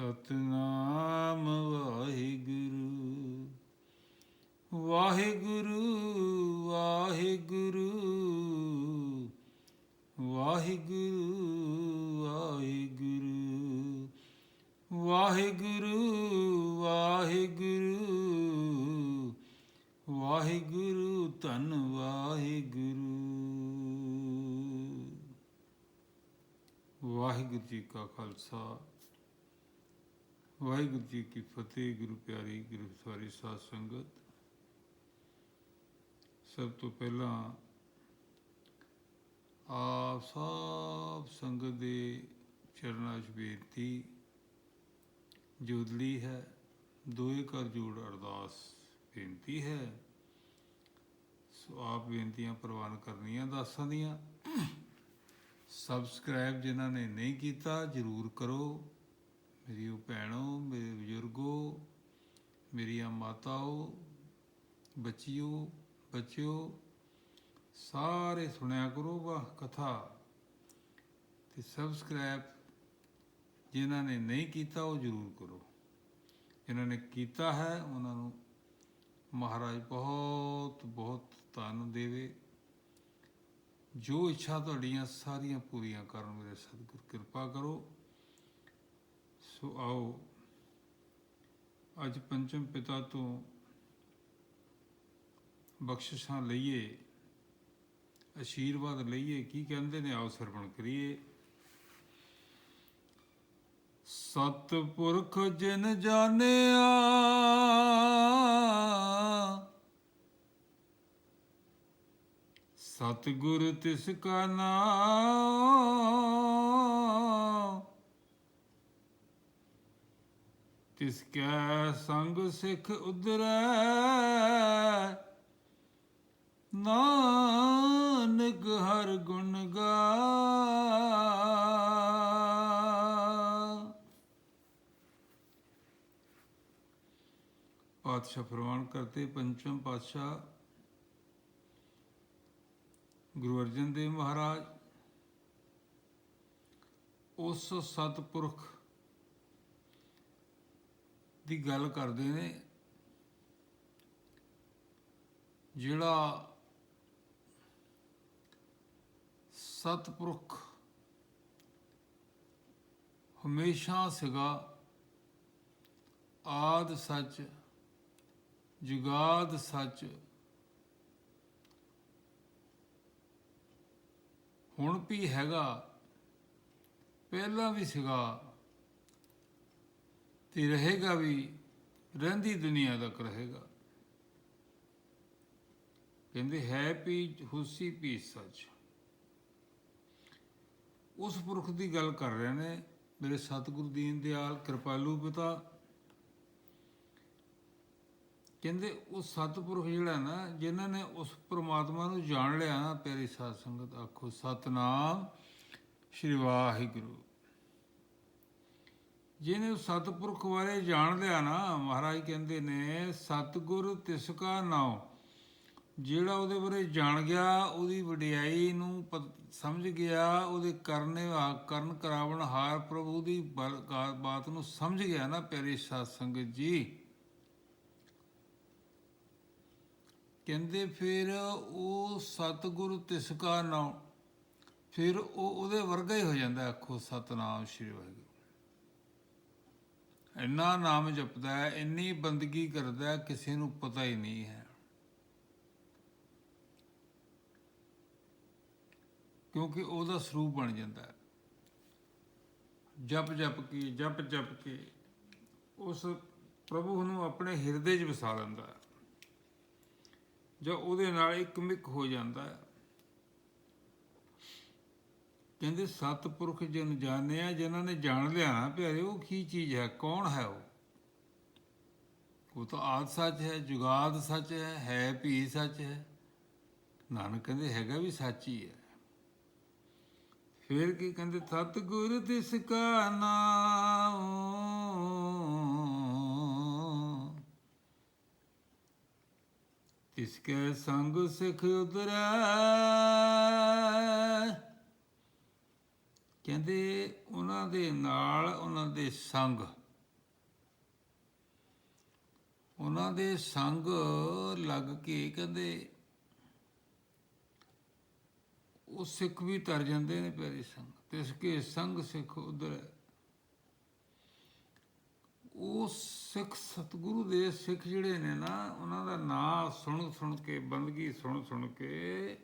ਸਤਨਾਮ ਵਾਹਿਗੁਰੂ। ਵਾਹਿਗੁਰੂ ਵਾਹਿਗੁਰੂ ਵਾਹਿਗੁਰੂ ਵਾਹਿਗੁਰੂ। ਵਾਹਿਗੁਰੂ ਵਾਹਿਗੁਰੂ ਵਾਹਿਗੁਰੂ, ਧੰਨ ਵਾਹਿਗੁਰੂ। ਵਾਹਿਗੁਰੂ ਜੀ ਕਾ ਖਾਲਸਾ। ਵਾਹਿਗੁਰੂ ਜੀ ਕੀ ਫਤਿਹ, ਗੁਰੂ ਪਿਆਰੀ, ਗੁਰੂ ਸਾਰੀ ਸਾਧ ਸੰਗਤ। ਸਭ ਤੋਂ ਪਹਿਲਾਂ ਆਪ ਸਭ ਸੰਗਤ ਦੇ ਚਰਨਾਂ 'ਚ ਬੇਨਤੀ ਜੋਦਲੀ ਹੈ, ਦੋਏ ਕਰ ਜੋੜ ਅਰਦਾਸ ਬੇਨਤੀ ਹੈ। ਸੋ ਆਪ ਬੇਨਤੀਆਂ ਪ੍ਰਵਾਨ ਕਰਨੀਆਂ ਦਾਸਾਂ ਦੀਆਂ। ਸਬਸਕ੍ਰਾਈਬ ਜਿਨ੍ਹਾਂ ਨੇ ਨਹੀਂ ਕੀਤਾ, ਜਰੂਰ ਕਰੋ। ਮੇਰੀ ਉਹ ਭੈਣੋ, ਮੇਰੇ ਬਜ਼ੁਰਗੋ, ਮੇਰੀਆਂ ਮਾਤਾਓ, ਬੱਚਿਓ ਬੱਚਿਓ, ਸਾਰੇ ਸੁਣਿਆ ਕਰੋ ਵਾਹ ਕਥਾ ਤੇ ਸਬਸਕ੍ਰਾਈਬ ਜਿਨ੍ਹਾਂ ਨੇ ਨਹੀਂ ਕੀਤਾ ਉਹ ਜਰੂਰ ਕਰੋ। ਜਿਨ੍ਹਾਂ ਨੇ ਕੀਤਾ ਹੈ, ਉਹਨਾਂ ਨੂੰ ਮਹਾਰਾਜ ਬਹੁਤ ਬਹੁਤ ਧੰਨ ਦੇਵੇ। ਜੋ ਇੱਛਾ ਤੁਹਾਡੀਆਂ ਸਾਰੀਆਂ ਪੂਰੀਆਂ ਕਰਨ ਮੇਰੇ ਸਤਿਗੁਰ ਕਿਰਪਾ ਕਰੋ। ਸੋ ਆਓ, ਅੱਜ ਪੰਚਮ ਪਿਤਾ ਤੋਂ ਬਖਸ਼ਿਸ਼ਾਂ ਲਈਏ, ਅਸ਼ੀਰਵਾਦ ਲਈਏ, ਕੀ ਕਹਿੰਦੇ ਨੇ? ਆਓ ਸਰਵਣ ਕਰੀਏ। ਸਤਿਪੁਰਖ ਜਿਨ ਜਾਣਿਆ, ਸਤਿਗੁਰ ਤਿਸ ਕਾ ਨਾਮ ਤਿਸ ਕੈ ਸੰਗ ਸਿਖ ਉਦਰੈ ਨਾਨਕ ਹਰ ਗੁਣ ਗਾ ਪਾਤਸ਼ਾਹ ਫਰਮਾਨ ਕਰਤੇ ਪੰਚਮ ਪਾਤਸ਼ਾਹ ਗੁਰੂ ਅਰਜਨ ਦੇਵ ਮਹਾਰਾਜ ਉਸ ਸਤਪੁਰਖ ਦੀ ਗੱਲ ਕਰਦੇ ਨੇ, ਜਿਹੜਾ ਸਤਪੁਰਖ ਹਮੇਸ਼ਾ ਸਿਗਾ ਆਦ ਸੱਚ, ਜੁਗਾਦ ਸੱਚ। ਹੁਣ ਵੀ ਹੈਗਾ, ਪਹਿਲਾਂ ਵੀ ਸਿਗਾ ਤੇ ਰਹੇਗਾ ਵੀ, ਰਹਿੰਦੀ ਦੁਨੀਆ ਤੱਕ ਰਹੇਗਾ। ਕਹਿੰਦੇ ਹੈ ਪੀ ਹੁਸੀ ਪੀ ਸੱਚ। ਉਸ ਪੁਰਖ ਦੀ ਗੱਲ ਕਰ ਰਹੇ ਨੇ, ਮੇਰੇ ਸਤਿਗੁਰੂ ਦੀਨ ਦਿਆਲ ਕਿਰਪਾਲੂ ਪਿਤਾ। ਕਹਿੰਦੇ ਉਹ ਸਤਿਪੁਰਖ ਜਿਹੜਾ ਨਾ, ਜਿਨ੍ਹਾਂ ਨੇ ਉਸ ਪ੍ਰਮਾਤਮਾ ਨੂੰ ਜਾਣ ਲਿਆ ਨਾ ਪਿਆਰੀ ਸਾਧ ਸੰਗਤ ਆਖੋ, ਸਤਨਾਮ ਸ਼੍ਰੀ ਵਾਹਿਗੁਰੂ। ਜਿਹਨੇ ਉਸ ਸਤਿਪੁਰਖ ਬਾਰੇ ਜਾਣ ਲਿਆ ਨਾ, ਮਹਾਰਾਜ ਕਹਿੰਦੇ ਨੇ, ਸਤਿਗੁਰ ਤਿਸ ਕਾ ਨਾਮ ਜਿਹੜਾ ਉਹਦੇ ਬਾਰੇ ਜਾਣ ਗਿਆ, ਉਹਦੀ ਵਡਿਆਈ ਨੂੰ ਪਤ- ਸਮਝ ਗਿਆ, ਉਹਦੇ ਕਰਨੇ ਕਰਨ ਕਰਾਵਣ ਹਾਰ ਪ੍ਰਭੂ ਦੀ ਬਲ- ਬਾਤ ਨੂੰ ਸਮਝ ਗਿਆ ਨਾ, ਪਿਆਰੇ ਸਾਧ ਸੰਗਤ ਜੀ। ਕਹਿੰਦੇ ਫਿਰ ਉਹ ਸਤਿਗੁਰੂ ਤਿਸ ਕਾ ਨਾਮ ਫਿਰ ਉਹ ਉਹਦੇ ਵਰਗਾ ਹੀ ਹੋ ਜਾਂਦਾ, ਆਖੋ ਸਤਨਾਮ ਸ਼੍ਰੀ ਵਾਹਿਗੁਰੂ। ਇੰਨਾ ਨਾਮ ਜਪਦਾ ਹੈ, ਇੰਨੀ ਬੰਦਗੀ ਕਰਦਾ ਕਿਸੇ ਨੂੰ ਪਤਾ ਹੀ ਨਹੀਂ ਹੈ। ਕਿਉਂਕਿ ਉਹਦਾ ਸਰੂਪ ਬਣ ਜਾਂਦਾ ਹੈ। ਜਪ ਜਪ ਕੇ, ਜਪ ਜਪ ਕੇ ਉਸ ਪ੍ਰਭੂ ਨੂੰ ਆਪਣੇ ਹਿਰਦੇ 'ਚ ਵਸਾ ਲੈਂਦਾ ਹੈ। ਜਾਂ ਉਹਦੇ ਨਾਲ ਇੱਕ ਹੋ ਜਾਂਦਾ ਹੈ। ਕਹਿੰਦੇ ਸਤਿਪੁਰਖ ਜਨ ਜਾਣਿਆ ਜਿਨ੍ਹਾਂ ਨੇ ਜਾਣ ਲਿਆ ਨਾ ਪਿਆਰੇ, ਉਹ ਕੀ ਚੀਜ਼ ਹੈ? ਕੌਣ ਹੈ ਉਹ? ਉਹ ਤਾਂ ਆਦ ਸੱਚ ਹੈ, ਜੁਗਾਦ ਸੱਚ ਹੈ ਹੈ ਵੀ ਸੱਚ ਹੈ। ਨਾਨਕ ਕਹਿੰਦੇ ਹੈਗਾ ਵੀ ਸੱਚ ਹੀ ਹੈ। ਫਿਰ ਕੀ ਕਹਿੰਦੇ? ਸਤਿਗੁਰ ਤਿਸ ਕਾ ਨਾਮ ਤਿਸਕੇ ਸੰਗ ਸਿਖ ਉਤਰੈ। ਕਹਿੰਦੇ ਉਹਨਾਂ ਦੇ ਨਾਲ ਉਹਨਾਂ ਦੇ ਸੰਗ। ਉਹਨਾਂ ਦੇ ਸੰਗ ਲੱਗ ਕੇ ਕਹਿੰਦੇ ਉਹ ਸਿੱਖ ਵੀ ਤਰ ਜਾਂਦੇ ਨੇ ਪਿਆਰੀ ਸੰਗ। ਤਿਸ ਕੇ ਸੰਗ ਸਿੱਖ ਉਧਰ ਉਹ ਸਿੱਖ ਸਤਿਗੁਰੂ ਦੇ ਸਿੱਖ ਜਿਹੜੇ ਨੇ ਨਾ, ਉਹਨਾਂ ਦਾ ਨਾਂ ਸੁਣ ਸੁਣ ਕੇ, ਬੰਦਗੀ ਸੁਣ ਸੁਣ ਕੇ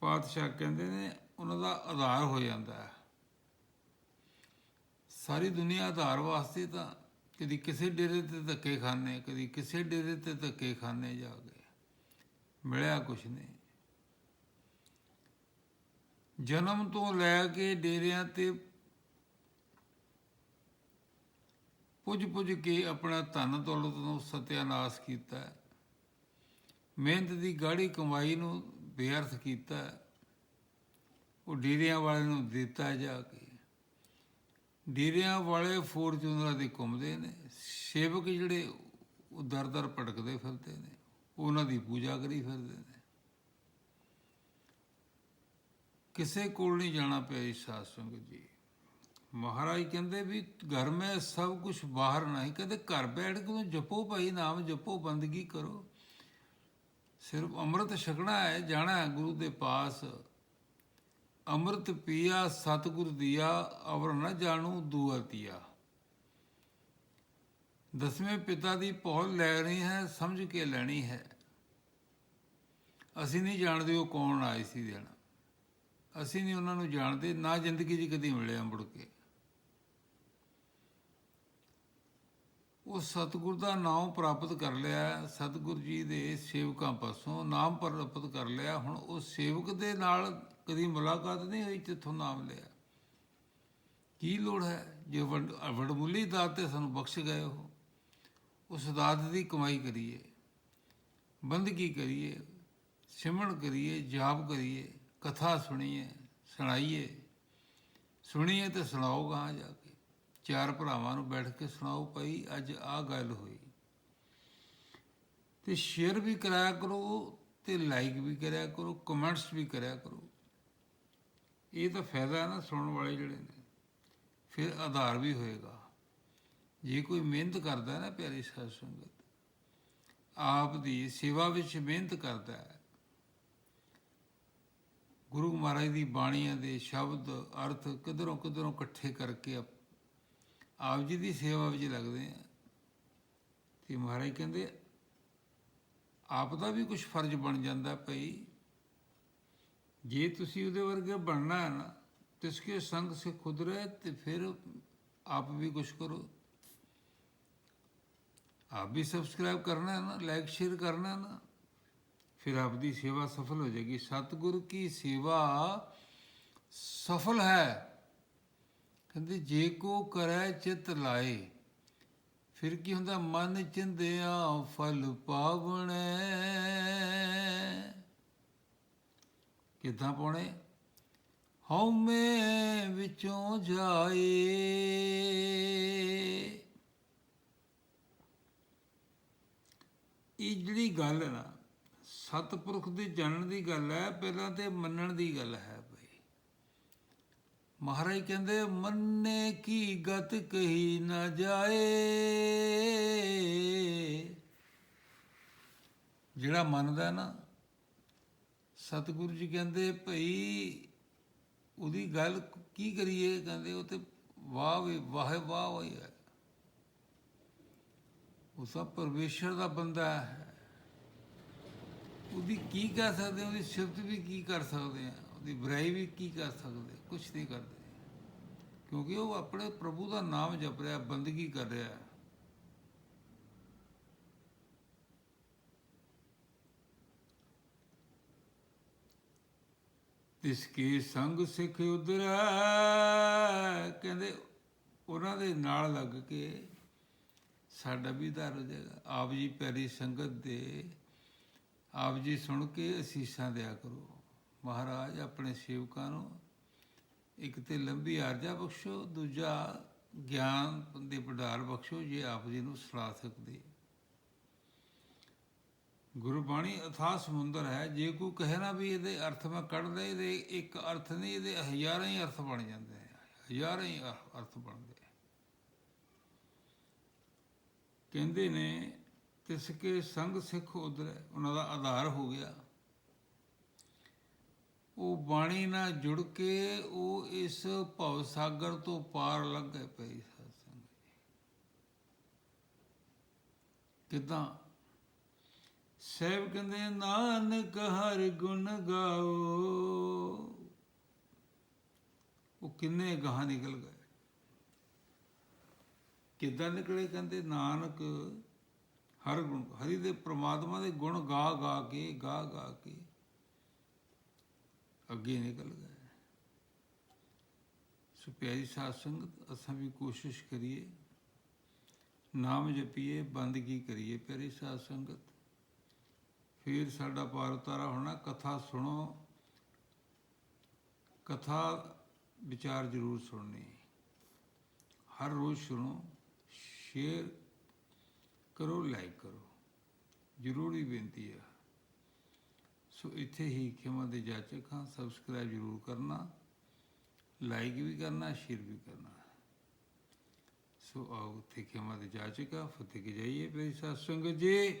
ਪਾਤਸ਼ਾਹ ਕਹਿੰਦੇ ਨੇ ਉਹਨਾਂ ਦਾ ਆਧਾਰ ਹੋ ਜਾਂਦਾ ਹੈ। ਸਾਰੀ ਦੁਨੀਆ ਆਧਾਰ ਵਾਸਤੇ ਤਾਂ ਕਦੀ ਕਿਸੇ ਡੇਰੇ ਤੇ ਧੱਕੇ ਖਾਣੇ ਕਦੀ ਕਿਸੇ ਡੇਰੇ ਤੇ ਧੱਕੇ ਖਾਣੇ ਜਾ ਕੇ। ਮਿਲਿਆ ਕੁਛ ਨਹੀਂ। ਜਨਮ ਤੋਂ ਲੈ ਕੇ ਡੇਰਿਆਂ ਤੇ ਪੁੱਜ ਪੁੱਜ ਕੇ ਆਪਣਾ ਧਨ ਦੌਲਤ ਨੂੰ ਸਤਿਆਨਾਸ਼ ਕੀਤਾ ਮਿਹਨਤ ਦੀ ਗਾੜੀ ਕਮਾਈ ਨੂੰ ਬੇਅਰਥ ਕੀਤਾ ਉਹ ਡੇਰਿਆਂ ਵਾਲੇ ਨੂੰ ਦਿੱਤਾ ਜਾ ਕੇ। ਡੇਰਿਆਂ ਵਾਲੇ ਫੋਰਚੂਨਰਾਂ ਦੇ ਘੁੰਮਦੇ ਨੇ, ਸੇਵਕ ਜਿਹੜੇ ਉਹ ਦਰ ਦਰ ਭਟਕਦੇ ਫਿਰਦੇ ਨੇ, ਉਹਨਾਂ ਦੀ ਪੂਜਾ ਕਰੀ ਫਿਰਦੇ ਨੇ। ਕਿਸੇ ਕੋਲ ਨਹੀਂ ਜਾਣਾ ਪਿਆ ਇਸ ਸਾਧ ਸੰਗਤ ਜੀ। ਮਹਾਰਾਜ ਕਹਿੰਦੇ ਵੀ ਘਰ ਮੈਂ ਸਭ ਕੁਝ ਬਾਹਰ ਨਹੀਂ, ਕਹਿੰਦੇ ਘਰ ਬੈਠ ਕੇ ਤੂੰ ਜਪੋ ਭਾਈ, ਨਾਮ ਜਪੋ, ਬੰਦਗੀ ਕਰੋ। ਸਿਰਫ ਅੰਮ੍ਰਿਤ ਛਕਣਾ ਹੈ, ਜਾਣਾ ਹੈ ਗੁਰੂ ਦੇ ਪਾਸ। ਅੰਮ੍ਰਿਤ ਪੀਆ, ਸਤਿਗੁਰ ਦੀਆ, ਅਵਰ ਨ ਜਾਣੂ ਦੂਆ ਤੀਆ। ਦਸਵੇਂ ਪਿਤਾ ਦੀ ਪਹੁਲ ਲੈਣੀ ਹੈ, ਸਮਝ ਕੇ ਲੈਣੀ ਹੈ। ਅਸੀਂ ਨਹੀਂ ਜਾਣਦੇ ਉਹ ਕੌਣ ਆਏ ਸੀ ਦੇਣ ਅਸੀਂ ਨਹੀਂ ਉਹਨਾਂ ਨੂੰ ਜਾਣਦੇ, ਨਾ ਜ਼ਿੰਦਗੀ 'ਚ ਕਦੀ ਮਿਲਿਆ ਮੁੜ ਕੇ। ਉਹ ਸਤਿਗੁਰ ਦਾ ਨਾਮ ਪ੍ਰਾਪਤ ਕਰ ਲਿਆ, ਸਤਿਗੁਰ ਜੀ ਦੇ ਸੇਵਕਾਂ ਪਾਸੋਂ ਨਾਮ ਪ੍ਰਾਪਤ ਕਰ ਲਿਆ, ਹੁਣ ਉਹ ਸੇਵਕ ਦੇ ਨਾਲ ਕਦੀ ਮੁਲਾਕਾਤ ਨਹੀਂ ਹੋਈ, ਜਿੱਥੋਂ ਨਾਮ ਲਿਆ। ਕੀ ਲੋੜ ਹੈ? ਜੇ ਵਡਮੁੱਲੀ ਦਾਤ ਤੇ ਸਾਨੂੰ ਬਖਸ਼ ਗਏ ਹੋ ਉਸ ਦਾਤ ਦੀ ਕਮਾਈ ਕਰੀਏ। ਬੰਦਗੀ ਕਰੀਏ? ਸਿਮਰਨ ਕਰੀਏ, ਜਾਪ ਕਰੀਏ, ਕਥਾ ਸੁਣੀਏ, ਸੁਣਾਈਏ। ਸੁਣੀਏ ਤੇ ਸੁਣਾਓ ਗਾਂ ਜਾ ਕੇ। ਚਾਰ ਭਰਾਵਾਂ ਨੂੰ ਬੈਠ ਕੇ ਸੁਣਾਓ, ਭਾਈ, ਅੱਜ ਆ ਗੱਲ ਹੋਈ। ਤੇ ਸ਼ੇਅਰ ਵੀ ਕਰਾਇਆ ਕਰੋ ਤੇ ਲਾਈਕ ਵੀ ਕਰਿਆ ਕਰੋ ਕਮੈਂਟਸ ਵੀ ਕਰਿਆ ਕਰੋ। ਇਹ ਤਾਂ ਫਾਇਦਾ ਨਾ ਸੁਣਨ ਵਾਲੇ ਜਿਹੜੇ ਨੇ। ਫਿਰ ਆਧਾਰ ਵੀ ਹੋਏਗਾ। ਜੇ ਕੋਈ ਮਿਹਨਤ ਕਰਦਾ ਨਾ ਪਿਆਰੀ ਸਾਧ ਸੰਗਤ, ਆਪ ਦੀ ਸੇਵਾ ਵਿੱਚ ਮਿਹਨਤ ਕਰਦਾ ਹੈ। ਗੁਰੂ ਮਹਾਰਾਜ ਦੀ ਬਾਣੀਆਂ ਦੇ ਸ਼ਬਦ, ਅਰਥ ਕਿਧਰੋਂ ਕਿਧਰੋਂ ਇਕੱਠੇ ਕਰਕੇ ਆਪ ਆਪ ਜੀ ਦੀ ਸੇਵਾ ਵਿੱਚ ਲੱਗਦੇ ਆ। ਤੇ ਮਹਾਰਾਜ ਕਹਿੰਦੇ, ਆਪ ਦਾ ਵੀ ਕੁਝ ਫਰਜ਼ ਬਣ ਜਾਂਦਾ ਭਈ ਜੇ ਤੁਸੀਂ ਉਹਦੇ ਵਰਗੇ ਬਣਨਾ ਹੈ ਨਾ ਤਿਸਕੇ ਸੰਗ ਸੇ ਖੁਦ ਰਹੇ, ਤੇ ਫਿਰ ਆਪ ਵੀ ਕੁਝ ਕਰੋ। ਆਪ ਵੀ ਸਬਸਕ੍ਰਾਈਬ ਕਰਨਾ ਹੈ ਨਾ ਲਾਈਕ ਸ਼ੇਅਰ ਕਰਨਾ ਹੈ ਨਾ, ਫਿਰ ਆਪ ਦੀ ਸੇਵਾ ਸਫਲ ਹੋ ਜਾਏਗੀ। ਸਤਿਗੁਰ ਕੀ ਸੇਵਾ ਸਫਲ ਹੈ? ਕਹਿੰਦੇ, ਜੇ ਕੋ ਕਰੈ ਚਿਤ ਲਾਏ, ਫਿਰ ਕੀ ਹੁੰਦਾ? ਮਨ ਚਿੰਦਿਆ ਫਲ ਪਾਵਣੈ। ਕਿੱਦਾਂ ਪਾਉਣੇ? ਹਉਮੈ ਵਿੱਚੋਂ ਜਾਏ। ਇਹ ਜਿਹੜੀ ਗੱਲ ਹੈ ਨਾ, ਸਤਪੁਰਖ ਦੀ ਜਾਣਨ ਦੀ ਗੱਲ ਹੈ, ਪਹਿਲਾਂ ਤੇ ਮੰਨਣ ਦੀ ਗੱਲ ਹੈ ਭਈ ਮਹਾਰਾਜ ਕਹਿੰਦੇ, ਮੰਨੇ ਕੀ ਗਤ ਕਹੀ ਨਾ ਜਾਏ। ਜਿਹੜਾ ਮੰਨਦਾ ਨਾ ਸਤਿਗੁਰੂ ਜੀ ਕਹਿੰਦੇ, ਭਈ ਉਹਦੀ ਗੱਲ ਕੀ ਕਰੀਏ? ਕਹਿੰਦੇ, ਉਹ ਤੇ ਵਾਹ ਵੀ, ਵਾਹ ਵਾਹ ਹੋਈ ਉਹ ਸਭ ਪਰਮੇਸ਼ਰ ਦਾ ਬੰਦਾ ਹੈ। ਉਹਦੀ ਕੀ ਕਰ ਸਕਦੇ ਉਹਦੀ ਸਿਫਤ ਵੀ ਕੀ ਕਰ ਸਕਦੇ ਆ ਉਹਦੀ ਬੁਰਾਈ ਵੀ ਕੀ ਕਰ ਸਕਦੇ? ਕੁਝ ਨਹੀਂ ਕਰਦੇ। ਕਿਉਂਕਿ ਉਹ ਆਪਣੇ ਪ੍ਰਭੂ ਦਾ ਨਾਮ ਜਪ ਰਿਹਾ, ਬੰਦਗੀ ਕਰ ਰਿਹਾ ਹੈ ਤਿਸ ਕੀ ਸੰਗ ਸਿੱਖ ਉਧਰੈ? ਕਹਿੰਦੇ ਉਹਨਾਂ ਦੇ ਨਾਲ ਲੱਗ ਕੇ ਸਾਡਾ ਵੀ ਦਰ ਹੋ ਜਾਏਗਾ। ਆਪ ਜੀ ਪਿਆਰੀ ਸੰਗਤ ਦੇ, ਆਪ ਜੀ ਸੁਣ ਕੇ ਅਸੀਸਾਂ ਦਿਆ ਕਰੋ। ਮਹਾਰਾਜ ਆਪਣੇ ਸੇਵਕਾਂ ਨੂੰ ਇੱਕ ਤੇ ਲੰਬੀ ਆਰਜਾ ਬਖਸ਼ੋ, ਦੂਜਾ ਗਿਆਨ ਦੇ ਭੰਡਾਰ ਬਖਸ਼ੋ, ਜੇ ਆਪ ਜੀ ਨੂੰ ਸਲਾ ਸਕਦੇ। ਗੁਰਬਾਣੀ ਅਥਾਹ ਸਮੁੰਦਰ ਹੈ। ਜੇ ਕੋਈ ਕਹੇ ਨਾ ਵੀ ਇਹਦੇ ਅਰਥ ਮੈਂ ਕੱਢ ਲਏ ਇਹਦੇ ਇੱਕ ਅਰਥ ਨਹੀਂ, ਇਹਦੇ ਹਜ਼ਾਰਾਂ ਹੀ ਅਰਥ ਬਣ ਜਾਂਦੇ ਹਜ਼ਾਰਾਂ ਹੀ ਅਰ- ਅਰਥ ਬਣਦੇ ਕਹਿੰਦੇ ਨੇ, ਤਿਸ ਕੇ ਸੰਗ ਸਿੱਖ ਉਧਰ ਉਹਨਾਂ ਦਾ ਆਧਾਰ ਹੋ ਗਿਆ। ਉਹ ਬਾਣੀ ਨਾਲ ਜੁੜ ਕੇ ਉਹ ਇਸ ਭਵ ਸਾਗਰ ਤੋਂ ਪਾਰ ਲੱਗ ਗਏ ਪਈ ਸਾਧ ਕਿਦਾਂ? ਸਹਿਬ ਕਹਿੰਦੇ ਨਾਨਕ ਹਰ ਗੁਣ ਗਾਓ। ਉਹ ਕਿੰਨੇ ਗਾਹ ਨਿਕਲ ਗਏ। ਕਿੱਦਾਂ ਨਿਕਲੇ ਕਹਿੰਦੇ, ਨਾਨਕ ਹਰ ਗੁਣ, ਹਰੀ ਦੇ ਪ੍ਰਮਾਤਮਾ ਦੇ ਗੁਣ ਗਾ ਗਾ ਕੇ, ਗਾ ਗਾ ਕੇ। ਅੱਗੇ ਨਿਕਲ ਗਏ। ਸੋ ਪਿਆਰੀ ਸਾਧ ਸੰਗਤ, ਅਸਾਂ ਵੀ ਕੋਸ਼ਿਸ਼ ਕਰੀਏ। ਨਾਮ ਜਪੀਏ, ਬੰਦਗੀ ਕਰੀਏ, ਪਿਆਰੀ ਸਾਧ ਸੰਗਤ। ਫਿਰ ਸਾਡਾ ਪਾਰ ਉਤਾਰਾ ਹੋਣਾ ਕਥਾ ਸੁਣੋ, ਕਥਾ ਵਿਚਾਰ ਜ਼ਰੂਰ ਸੁਣਨੀ। ਹਰ ਰੋਜ਼ ਸੁਣੋ, ਸ਼ੇਅਰ ਕਰੋ, ਲਾਈਕ ਕਰੋ। ਜ਼ਰੂਰੀ ਬੇਨਤੀ ਆ। ਸੋ ਇੱਥੇ ਹੀ ਖਿਮਾ ਦੇ ਜਾਚਕ ਹਾਂ ਸਬਸਕ੍ਰਾਈਬ ਜ਼ਰੂਰ ਕਰਨਾ ਲਾਈਕ ਵੀ ਕਰਨਾ ਸ਼ੇਅਰ ਵੀ ਕਰਨਾ। ਸੋ ਆਓ ਇੱਥੇ ਖਿਮਾ ਦੇ ਜਾਚਕ ਆ ਫਤਿਹ ਕੇ ਜਾਈਏ ਮੇਰੀ ਸਾਧ ਸੰਗਤ ਜੀ।